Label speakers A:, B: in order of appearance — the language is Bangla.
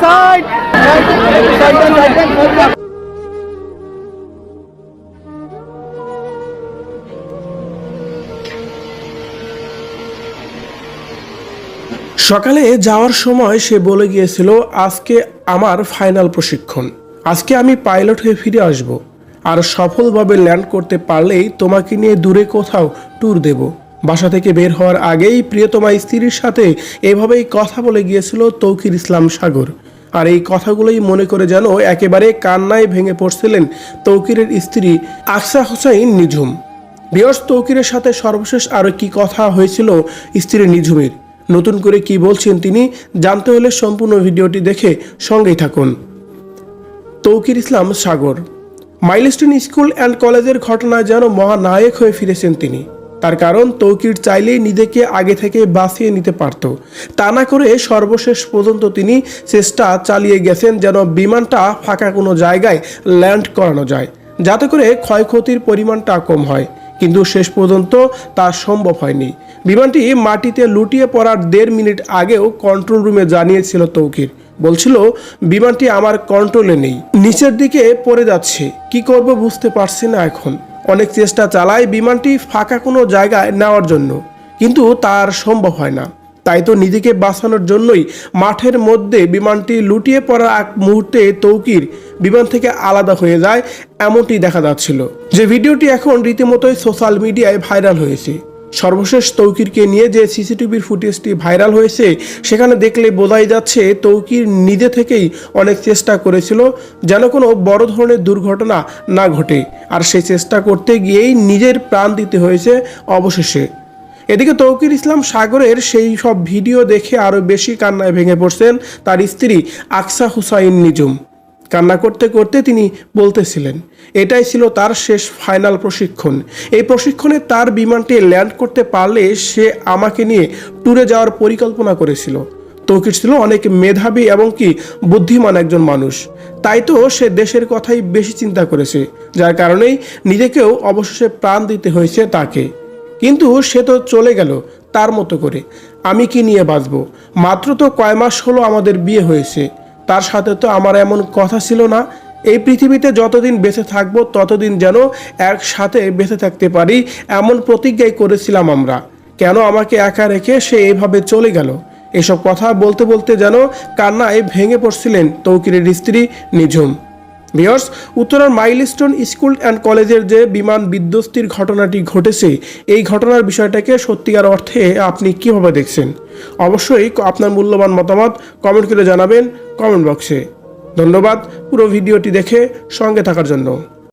A: সকালে যাওয়ার সময় সে বলে গিয়েছিল, আজকে আমার ফাইনাল প্রশিক্ষণ। আজকে আমি পাইলট হয়ে ফিরে আসব আর সফলভাবে ল্যান্ড করতে পারলেই তোমাকে নিয়ে দূরে কোথাও ট্যুর দেব। বাসা থেকে বের হওয়ার আগেই প্রিয়তমা স্ত্রীর সাথে এভাবেই কথা বলে গিয়েছিল তৌকির ইসলাম সাগর। আর এই কথাগুলোই মনে করে যেন একেবারে কান্নায় ভেঙে পড়ছিলেন তৌকিরের স্ত্রী আকসা হোসাইন নিঝুম। বিয়স, তৌকিরের সাথে সর্বশেষ আরও কি কথা হয়েছিল স্ত্রী নিঝুমের? নতুন করে কি বলছেন তিনি জানতে হলে সম্পূর্ণ ভিডিওটি দেখে সঙ্গেই থাকুন। Tauqir Islam Sagar. Milestone school and কলেজের ঘটনায় যেন মহানায়ক হয়ে ফিরেছেন তিনি। তার কারণ তৌকির চাইলেই নিজেকে আগে থেকে বাঁচিয়ে নিতে পারত। তা না করে সর্বশেষ পর্যন্ত তিনি চেষ্টা চালিয়ে গেছেন যেন বিমানটা ফাঁকা কোনো জায়গায় ল্যান্ড করানো যায়, যাতে করে ক্ষয়ক্ষতির পরিমাণটা কম হয়। কিন্তু শেষ পর্যন্ত তা সম্ভব হয়নি। বিমানটি মাটিতে লুটিয়ে পড়ার দেড় মিনিট আগেও কন্ট্রোল রুমে জানিয়েছিল তৌকির। বলছিল, বিমানটি আমার কন্ট্রোলে নেই। নিচের দিকে পড়ে যাচ্ছে। কি করব বুঝতে পারছি না এখন। অনেক চেষ্টা চালায় বিমানটি ফাঁকা কোনো জায়গায় নেওয়ার জন্য। কিন্তু তার সম্ভব হয় না। তাই তো নিজেকে বাঁচানোর জন্যই মাঠের মধ্যে বিমানটি লুটিয়ে পড়ার এক মুহূর্তে তৌকির বিমান থেকে আলাদা হয়ে যায়, এমনটি দেখা যাচ্ছিল। যে ভিডিওটি এখন রীতিমতোই সোশ্যাল মিডিয়ায় ভাইরাল হয়েছে। সর্বশেষ তৌকিরকে নিয়ে যে সিসিটিভির ফুটেজটি ভাইরাল হয়েছে, সেখানে দেখলে বোঝাই যাচ্ছে তৌকির নিজে থেকেই অনেক চেষ্টা করেছিল যেন কোনো বড় ধরনের দুর্ঘটনা না ঘটে। আর সেই চেষ্টা করতে গিয়েই নিজের প্রাণ দিতে হয়েছে অবশেষে। এদিকে তৌকির ইসলাম সাগরের সেই সব ভিডিও দেখে আরও বেশি কান্নায় ভেঙে পড়ছেন তার স্ত্রী আকসা হুসাইন নিজুম কান্না করতে করতে তিনি বলতেছিলেন, এটাই ছিল তার শেষ ফাইনাল প্রশিক্ষণ। এই প্রশিক্ষণে তার বিমানটি ল্যান্ড করতে পারলে সে আমাকে নিয়ে ট্যুরে যাওয়ার পরিকল্পনা করেছিল। তৌকির ছিল অনেক মেধাবী এবং কি বুদ্ধিমান একজন মানুষ। তাই তো সে দেশের কথাই বেশি চিন্তা করেছে, যার কারণেই নিজেকেও অবশেষে প্রাণ দিতে হয়েছে তাকে। কিন্তু সে তো চলে গেল, তার মতো করে। আমি কি নিয়ে বাঁচব? মাত্র তো কয় মাস হলো আমাদের বিয়ে হয়েছে। তার সাথে তো আমার এমন কথা ছিল না। এই পৃথিবীতে যতদিন বেঁচে থাকব, ততদিন যেন একসাথে বেঁচে থাকতে পারি, এমন প্রতিজ্ঞাই করেছিলাম আমরা। কেন আমাকে একা রেখে সে এইভাবে চলে গেল? এসব কথা বলতে বলতে যেন কান্নায় ভেঙে পড়ছিলেন তৌকিরের স্ত্রী নিঝুম। ভিওর্স উত্তরার মাইলস্টোন স্কুল অ্যান্ড কলেজের যে বিমান বিধ্বস্তির ঘটনাটি ঘটেছে, এই ঘটনার বিষয়টাকে সত্যিকার অর্থে আপনি কীভাবে দেখছেন? অবশ্যই আপনার মূল্যবান মতামত কমেন্ট করে জানাবেন কমেন্ট বক্সে ধন্যবাদ, পুরো ভিডিওটি দেখে সঙ্গে থাকার জন্য।